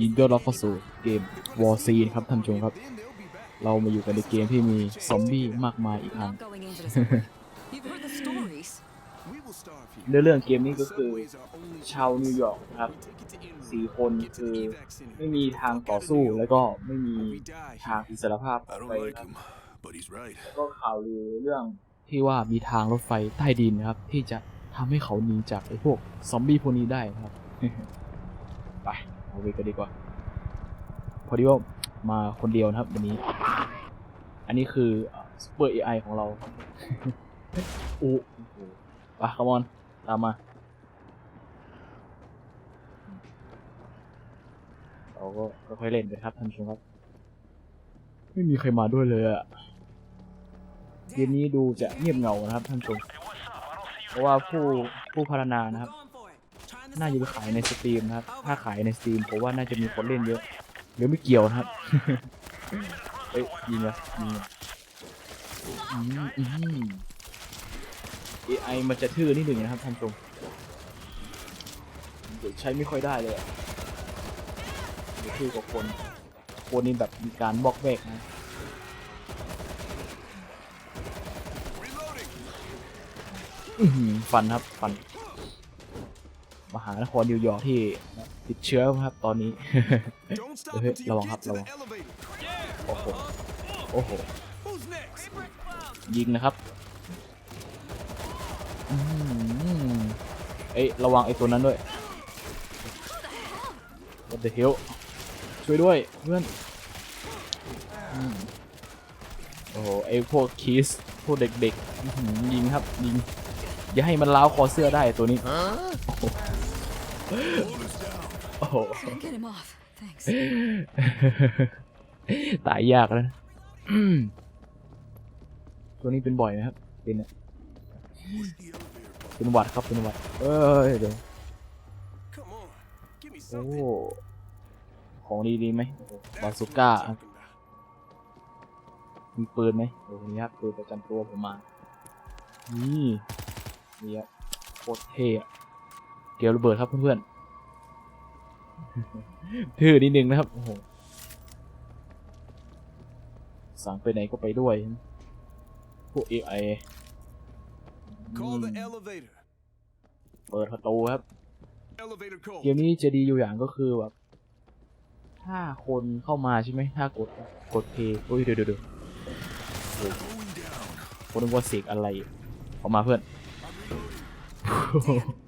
ยินดีต้อนรับเข้าสู่เกม War C ครับท่านชมครับ เรามาอยู่กันในเกมที่มีซอมบี้มากมายอีกครั้งเนื้อเรื่องเกมนี้ก็คือ ชาวนิวยอร์กครับสี่คนคือไม่มีทางต่อสู้แล้วก็ไม่มีทางอิสรภาพไปแล้วก็ข่าวลือเรื่องที่ว่ามีทางรถไฟใต้ดินนะครับ ที่จะทำให้เขาหนีจากไอ้พวกซอมบี้พวกนี้ได้นะครับ ไปเอาไปกันดีกว่า พอดีว่ามาคนเดียวนะครับวันนี้ อันนี้คือซูเปอร์ AI ของเราโอ้โหไปคามอน ตามมา เราก็ค่อยเล่นไปครับท่านผู้ชมครับ ไม่มีใครมาด้วยเลยอะเกมนี้ดูจะเงียบเหงานะครับท่านผู้ชม เพราะว่าผู้ผู้พัฒนานะครับ น่าจะไปขายในสตรีมนะครับ ถ้าขายในสตรีมผมว่าน่าจะมีคนเล่นเยอะ หรือไม่เกี่ยวนะครับ เอ้ยยิงเลยยิงเลยอืมอืม AI มันจะทื่อนิดหนึ่งนะครับท่านผู้ชมเดี๋ยวใช้ไม่ค่อยได้เลยเดี๋ยวทื่อกว่าคน คนนี้แบบมีการบล็อกแบกนะอื้อหือฟันครับ ฟัน มหานครนิวยอร์กที่ติดเชื้อครับตอนนี้ Don't stop Ê, until you ระวัง get ครับ to ระ the วัง elevator. โอ้โหโอ้โห Who's next? ยิงนะครับอืมเอ้ยระวังไอ้ตัวนั้นด้วย What the hell ช่วยด้วยเพื่อนอืมโอ้โหไอ้พวกคีสพวกเด็กๆอื้อหือยิงครับยิงอย่าให้มันล้าวคอเสื้อได้ตัวนี้ โอ้โห Get him off. Thanks. ตายยากแล้วนะอืมตัวนี้เป็นบ่อยนะครับ เป็นอะเป็นหวัดครับเป็นหวัด เอ้ยเดี๋ยว Come on. Give me โอ้ something. ของดีดีไหมโอ้โหบา That's ซู what ก้า talking about. มีปืนไหมโอ้โหนี่ครับปืนประจำตัวผมมา นี่นี่ครับโคตรเท่อะ เกลียวระเบิดครับเพื่อนๆทื่อนิดนึงนะครับโอ้โหสั่งไปไหนก็ไปด้วย พวก AI Call the อืม elevator. เปิดประตูครับ Elevator call. เกมนี้จะดีอยู่อย่างก็คือแบบถ้าคนเข้ามาใช่ไหมถ้ากดกดเพย์อุ้ยเดี๋ยวเดี๋ยวเดี๋ยวโอ้โห Going down. คนนึกว่าเสกอะไรออกมาเพื่อน You there?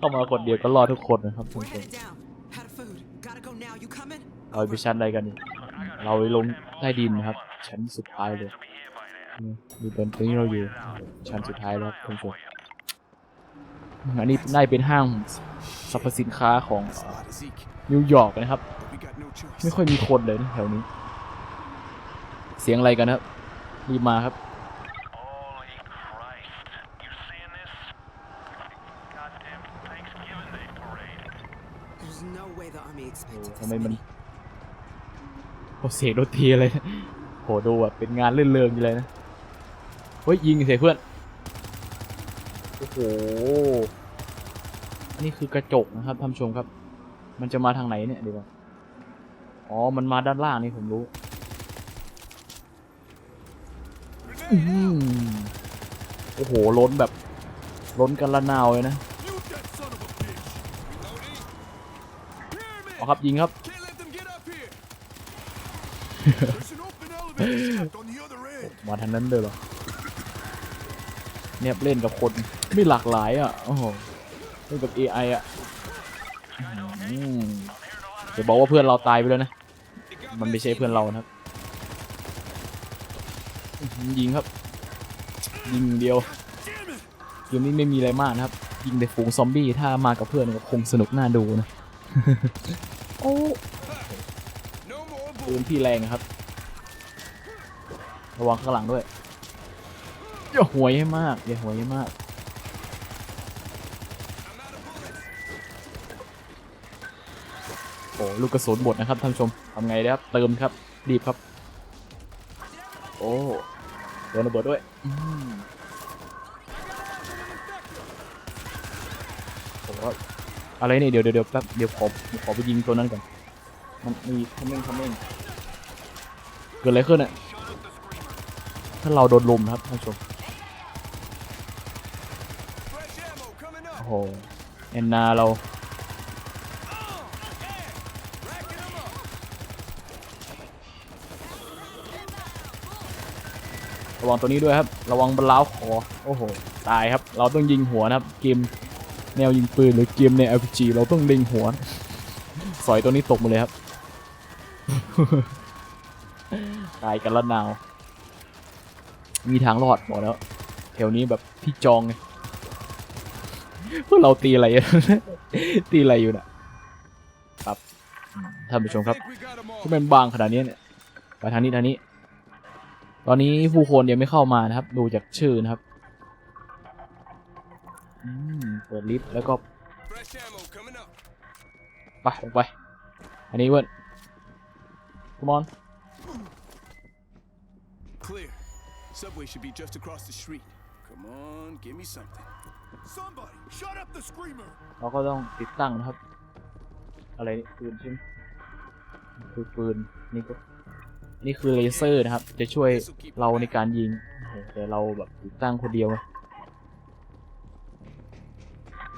เข้ามาคนเดียวก็รอดทุกคนนะครับทุก We're คน headed down. Out of food. Gotta go now. You coming? เราไปชั้นอะไรกันนี่เราไปลงใต้ดินนะครับ ชั้นสุดท้ายเลยนี่ดูตอนนี้เราอยู่ชั้นสุดท้ายแล้วครับทุกคนอันนี้น่าจะเป็นห้างสรรพสินค้าของ That's a lot of Zeke. นิวยอร์กนะครับ We got no choice. ไม่ค่อยมีคนเลยนะแถวนี้ เสียงอะไรกันนะครับรีบมาครับ ทำ this ไมมัน many. โอ้เสียงดนตรีอะไรนะโหดูแบบเป็นงานเลื่อนเริงอยู่เลยนะเฮ้ยยิงใส่เพื่อนโอ้โหนี่คือกระจกนะครับท่านผู้ชมครับ มันจะมาทางไหนเนี่ยเดี๋ยวก่อนอ๋อมันมาด้านล่างนี่ผมรู้อื้อหือโอ้โหล้นแบบล้นกันละนาวเลยนะ ครับยิงครับ Can't let them get up here. There's an open elevator shaft on the other end. มาทางนั้นเลยเหรอเนี่ยเล่นกับคนไม่หลากหลายอะโอ้โหเล่นกับ AI อะอืมจะบอกว่าเพื่อนเราตายไปแล้วนะ It got มันไม่ messy ใช่ in เพื่อนเรา here. นะครับอื้อหือยิงครับ ยิงเดียว Damn it. เกมนี้ไม่มีอะไรมากนะครับ ยิงแต่ฝูงซอมบี้ถ้ามากับเพื่อนก็คงสนุกน่าดูนะโอ้ No more ปืนพี่แรงครับ ระวังข้างหลังด้วยอย่าหวยให้มากอย่าหวยให้มากโอ้ลูกกระสุนหมดนะครับท่านชมทำไงดีครับเติมครับรีบครับ โอ้โดนระเบิดด้วยอืมโอ้อะไรเนี่ยเดี๋ยวเดี๋ยวเดี๋ยวแป๊บเดี๋ยวขอขอไปยิงตัวนั้นก่อน มันมีคอมเมนต์คอมเมนต์เกิดอะไรขึ้นอะถ้าเราโดนลุมนะครับท่านผู้ชมโอ้โหแอนนาเราระวังตัวนี้ด้วยครับ ระวังบนล้าวคอโอ้โห ตายครับ เราต้องยิงหัวนะครับ เกมแนวยิงปืนหรือเกมใน RPG เราต้องเล็งหัว สอยตัวนี้ตกมาเลยครับ ตายกันละนาว มีทางรอดบอกแล้วแถวนี้แบบพี่จองไงพวกเราตีอะไร ตีอะไรอยู่น่ะครับอืมท่านผู้ชมครับ Think we got 'em all. ที่มันบางขนาดนี้เนี่ยไปทางนี้ทางนี้ ตอนนี้ผู้คนยังไม่เข้ามานะครับ ดูจากชื่อนะครับอืมเปิดลิฟต์แล้วก็ Fresh ammo coming up. ไปลงไป อันนี้เว้ย come on Clear. Subway should be just across the street. Come on, give me something. Somebody, shut up the screamer. เราก็ต้องติดตั้งนะครับ อะไรนี่ปืนใช่ไหมคือปืนนี่ก็นี่คือเลเซอร์นะครับ จะช่วยเราในการยิงโอ้โหแต่เราแบบติดตั้งคนเดียวไง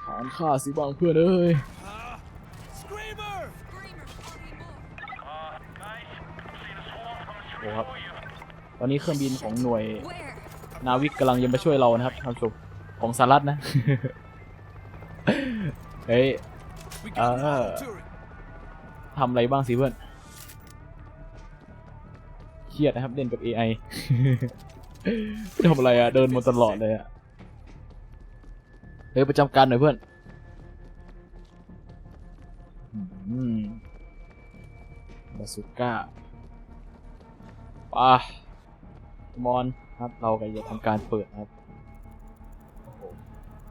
ฐานฆ่าสิบางเพื่อนเอ้ย Ah, โอ้ straight ครับ for you. ตอนนี้เครื่องบินของหน่วย Where? นาวิกกำลังจะมาช่วยเรานะครับท่านผู้ชมของสหรัฐนะ เฮ้ย We got an Ah. auto turret. ทำอะไรบ้างสิเพื่อนเครียดนะครับเล่นกับ AI ไม่ทำอะไรอะเดินมาตลอดเลยอะเฮ้ยประจำการหน่อยเพื่อนอืมบาสุก้า ป่ะมอนครับ เราก็จะทำการเปิดนะครับ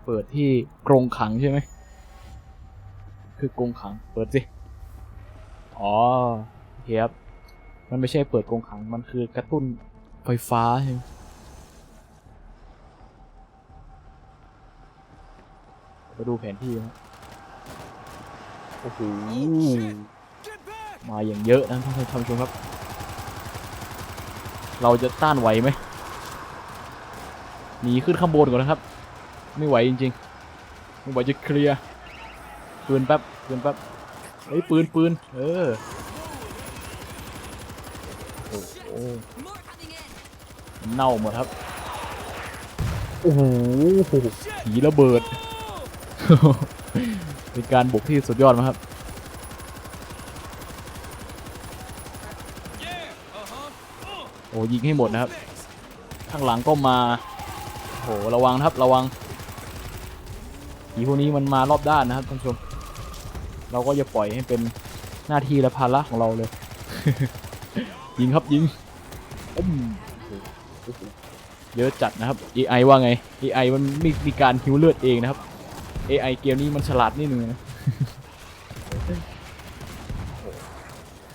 เปิดที่กรงขังใช่ไหม คือกรงขัง เปิดสิ อ๋อเคครับมันไม่ใช่เปิดกรงขัง มันคือกระตุ้นไฟฟ้าใช่ไหมมาดูแผนที่โอ้โหมาอย่างเยอะนะท่านผู้ชมครับ เราจะต้านไหวไหมหนีขึ้นข้างบนก่อนนะครับ ไม่ไหวจริงๆไม่ไหวจะเคลียร์ปืนแป๊บปืนแป๊บเฮ้ยปืนปืนเออโอ้โหเน่าหมดครับโอ้โหผีระเบิดเป็นการบุกที่สุดยอดมากครับ โอ้ยิงให้หมดนะครับ ข้างหลังก็มาโหระวังครับระวังผีพวกนี้มันมารอบด้านนะครับท่านผู้ชม เราก็จะปล่อยให้เป็นหน้าที่และภาระของเราเลย ยิงครับยิงอุ้มเยอะจัดนะครับ AI ว่าไง AI มันมีมีการฮิวเลือดเองนะครับ AI เกมนี้มันฉลาดนิดนึงนะ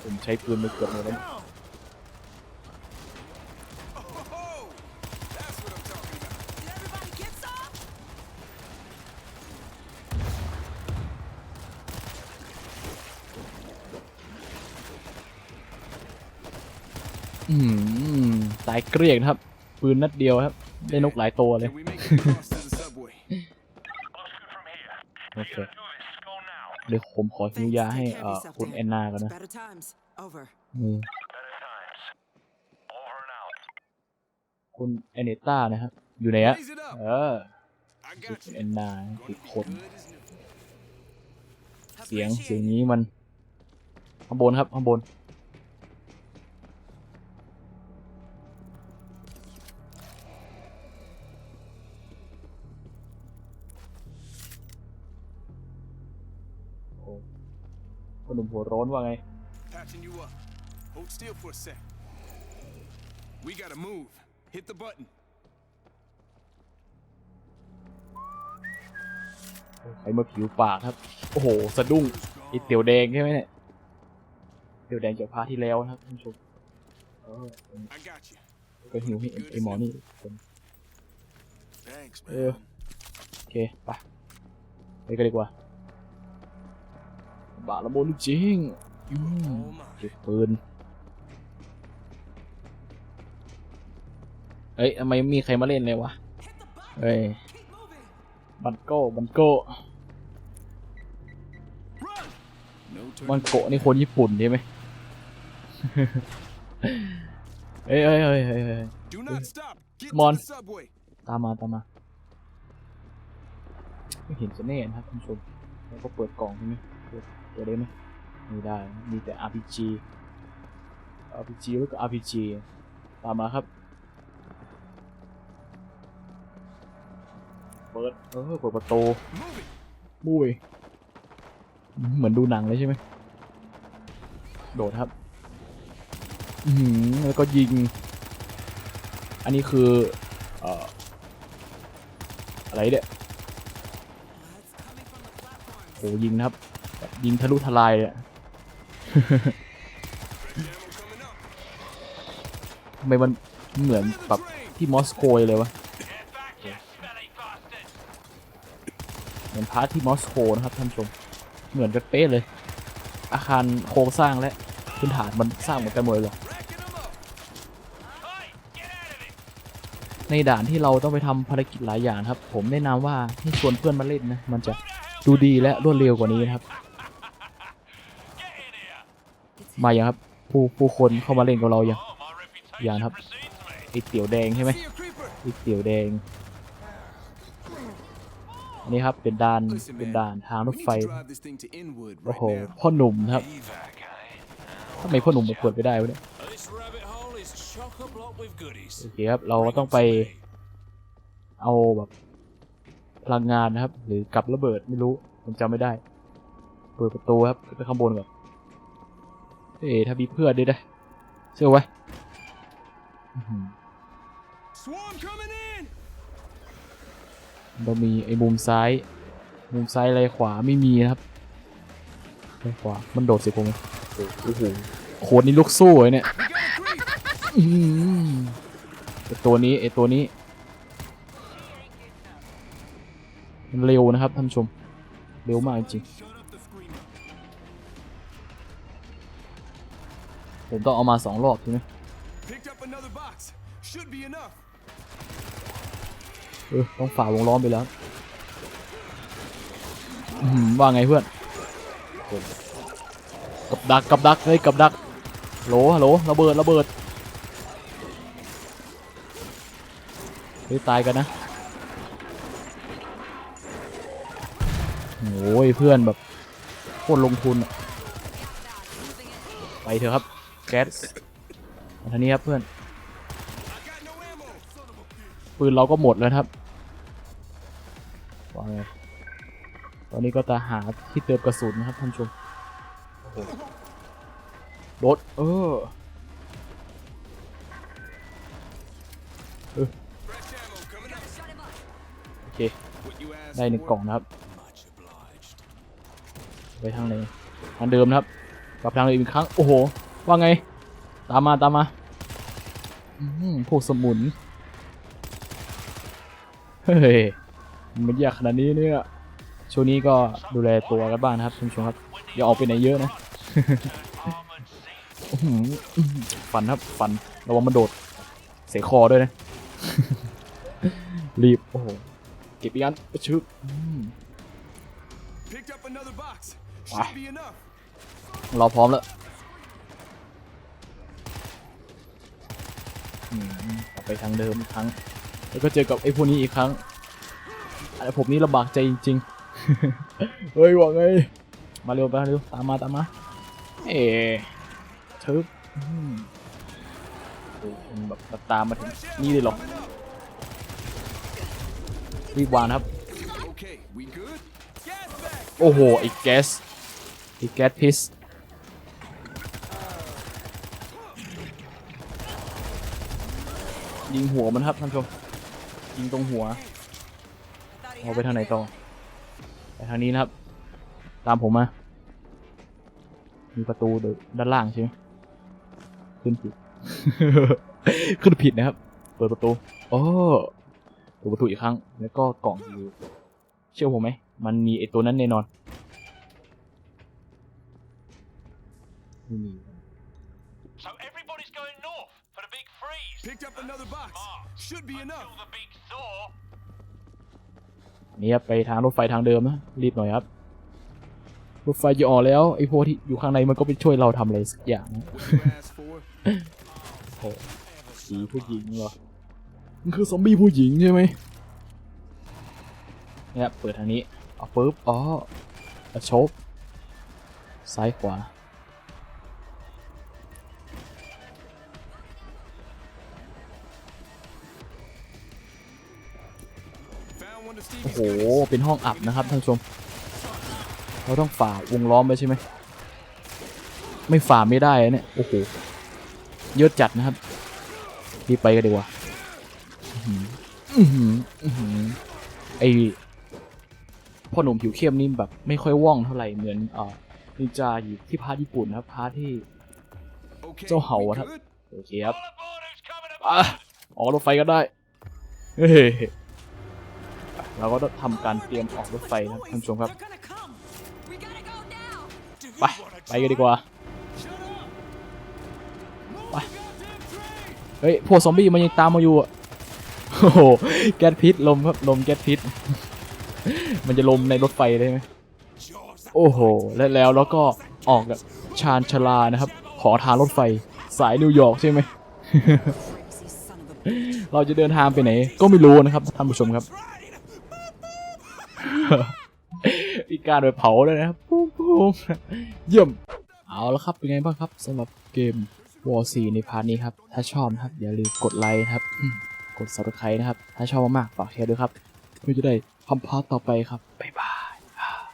ผมใช้ปืนไปเกือบหมดแล้ว Down. Oh, that's what I'm talking about. Did everybody get some? อืมตายเกลี้ยงนะครับ ปืนนัดเดียวครับ ได้นกหลายตัวเลย Can we make it across to the subway? Looks good from here. โอเค Do this. Go now. เดี๋ยวผมขอฮิวยาให้ Thanks. Take care เอ่อ of yourself คุณ there. แอนนากันนะ Better times. Over. อืม Better times. Over and out. คุณแอนเนต้านะครับ อยู่ไหนอะ Raise it เอ up. อ I คุณ got you. แอนนาติด Gonna be คน good as new. เสียงเสียงนี้มันข้างบนครับข้างบน หนุ่มหัวร้อนว่าไง Patching you up. Hold still for a sec. We gotta move. Hit the button. ใครมาผิวปากครับ โอ้โห สะดุ้งไอเตี๋ยวแดงใช่ไหมเนี่ยเตี๋ยวแดงจากพาร์ทที่แล้วนะครับท่านผู้ชมเออ I got you. ก็หิวให้ไอหมอนี่คน Thanks, Yeah. โอเค ไป ไปกันดีกว่า บาละโมนจริงอืมเก็บปืนเอ้ยทำไมไม่มีใครมาเล่นเลยวะเฮ้ยบันโก้บันโก้ No บัน turning โกะนี่คนญี่ปุ่นใช่ไหมเฮ้ยเฮ้ยเฮ้ยเฮ้ยเฮ้ย Do not stop. Get Come on. to the subway. ตามมาตามมา ไม่เห็นจะแน่นะครับท่านผู้ชมแล้วก็เปิดกล่องใช่ไหม เปิดเปิดได้ไหมไม่ได้ มีแต่ RPG RPG แล้วก็ RPG ตามมาครับ เปิด เออ เปิดประตู Move it. บุ้ย เหมือนดูหนังเลยใช่ไหม โดดครับ อือหือแล้วก็ยิง อันนี้คือ เอ่อ อะไรเนี่ยโหยิงนะครับแบบ ยิงทะลุทลายเลยทำไมมันเหมือนแบบที่มอสโกเลยวะเหมือนพาร์ทที่มอสโกนะครับท่านผู้ชม เหมือนกันเป๊ะเลย อาคารโครงสร้างและพื้นฐานมันสร้างเหมือนกันหมดเลยหรอ Racking them up. Hey, get out of it! ในด่านที่เราต้องไปทำภารกิจหลายอย่างครับ ผมแนะนำว่าให้ชวนเพื่อนมาเล่นนะ มันจะดูดีและรวดเร็วกว่านี้นะครับ มาอย่างครับผู้ผู้คนเข้ามาเล่นกับเราอย่าง Oh, my reputation Yeah, and have- precedes me. ไอเตี๋ยวแดงใช่ไหม See a creeper. ไอเตี๋ยวแดงอันนี้ครับเป็นด่าน Listen, เป็น man. ด่านทางร We ถ need ไฟ to drive this thing to Inwood โอ้ right โห now. พ่อหนุ่มนะครับ Evac, eh? ทำไมพ่อหนุ่มมาเปิดไม่ได้วะเนี่ย This rabbit hole is chock-a-block with goodies. โอเคครับเราก็ต้องไปเอาแบบพลังงานนะครับ หรือกับระเบิดไม่รู้ผมจำไม่ได้ เปิดประตูครับขึ้นไปข้างบนก่อน เอ๊ะถ้ามีเพื่อนด้วยนะเชื่อไว้อื้อหือ Swarm coming in. เรามีไอ้มุมซ้าย มุมซ้ายอะไรขวาไม่มีนะครับอะไรขวา มันโดดใส่ผมไหมโอ้โหโคตรนี่ลูกสู้เลยเนี่ย We got a creep. อื้อหือไอ้ตัวนี้ไอ้ตัวนี้ มันเร็วนะครับท่านผู้ชม เร็วมากจริง ผมต้องเอามาสองรอบใช่ไหม Picked up another box. Should be enough. เออต้องฝ่าวงล้อมไปแล้วอื้อหือว่าไงเพื่อน กับดักกับดักเฮ้ยกับดักโหลฮัลโหลระเบิดระเบิดเฮ้ยตายกันนะโอ้ยเพื่อนแบบโคตรลงทุนอะไปเถอะครับ แก๊สมาทางนี้ครับเพื่อน ปืนเราก็หมดแล้วครับว่าไงตอนนี้ก็จะหาที่เติมกระสุนนะครับท่านชมรถเออโอเค ได้หนึ่งกล่องนะครับ ไปทางไหนทางเดิมนะครับกลับทางเดิมอีกครั้ง โอ้โห ว่าไง ตามมาตามมาอื้อหือพวกสมุน เฮ้ย มันยากขนาดนี้เนี่ย ช่วงนี้ก็ดูแลตัวกันบ้างนะครับท่านผู้ชมครับ อย่าออกไปไหนเยอะนะอื้อหืออื้อหือฟันครับ ฟัน ระวังมันโดด เสียคอด้วยนะ รีบ โอ้โห เก็บอีกอันชึบอืม Picked up another box. Ah. Should be enough. เราพร้อมแล้ว อืมกลับไปทางเดิมอีกครั้ง แล้วก็เจอกับไอ้พวกนี้อีกครั้งไอ้ผมนี่ลำบากใจจริงๆ เฮ้ยว่าไง มาเร็วมาเร็วตามมาตามมา เอ๊ทึบอืมโอ้มันแบบตามมาถึง Fresh นี่ ammo เลยเหรอ coming up. รีบวางครับ Okay, we good? Gas back. โอ้โหไอ้แก๊สไอ้แก๊สพิษ ยิงหัวมันครับท่านผู้ชมยิงตรงหัวเอาไปทางไหนต่อไปทางนี้นะครับ ตามผมมา มีประตูด้านล่างใช่ไหมขึ้นผิด ขึ้นผิดนะครับ เปิดประตูโอ้เปิดประตูอีกครั้ง แล้วก็กล่องอยู่เชื่อผมไหม มันมีไอตัวนั้นแน่นอนไม่มี Picked up another box. Should be enough. Until the big thaw. นี่ครับไปทางรถไฟทางเดิมนะรีบหน่อยครับรถไฟจะออกแล้วไอ้พวกที่อยู่ข้างในมันก็ไปช่วยเราทำอะไรสักอย่างนะ What you asked for? โอ้สีผู้หญิงเหรอมันคือซอมบี้ผู้หญิงใช่ไหมเนี่ยเปิดทางนี้เอาปุ๊บอ๋อเอาชบซ้ายขวา ห goodies. เป็นห้องอับนะครับท่านผู้ชม เราต้องฝ่าวงล้อมไปใช่ไหม ไม่ฝ่าไม่ได้อะเนี่ย โอ้โห เยอะจัดนะครับ รีบไปกันดีกว่าอื้อหืออื้อหืออื้อหือไอพ่อหนุ่มผิวเข้มนี่แบบไม่ค่อยว่องเท่าไหร่เหมือนเอ่อนินจาอยู่ที่พาร์ทญี่ปุ่นนะครับพาร์ทที่ Okay, เจ้าเห่า we อะครับ good? โอเคครับ All aboard who's coming อะ aboard. ออกรถไฟก็ได้เฮ้ย เราก็ต้องทำการเตรียมออกรถไฟนะครับท่านผู้ชมครับ They're gonna come. We gotta go now. Do you ไป wanna ไปกันดีกว่า Shut up! Move Bye. the goddamn train! เฮ้ย พวกซอมบี้มันยังตามมาอยู่อะโอ้โห แก๊สพิษลมครับ ลมแก๊สพิษ มันจะลมในรถไฟได้ไหม Jaws โอ้โห และแล้วเราก็ออกกับชานชาลานะครับ ขอทางรถไฟสายนิวยอร์กใช่ไหม Crazy son of a bitch. เราจะเดินทางไปไหน ก็ไม่รู้นะครับท่านผู้ชมครับ มีการไปเผาเลยนะปุ้มปุ้มเยี่ยม เอาละครับ เป็นไงบ้างครับสำหรับเกม War 4ในพาร์ทนี้ครับ ถ้าชอบนะครับ อย่าลืมกดไลค์นะครับ กด subscribe นะครับ ถ้าชอบมากๆฝากแชร์ด้วยครับเพื่อจะได้ทำพาร์ทต่อไปครับไป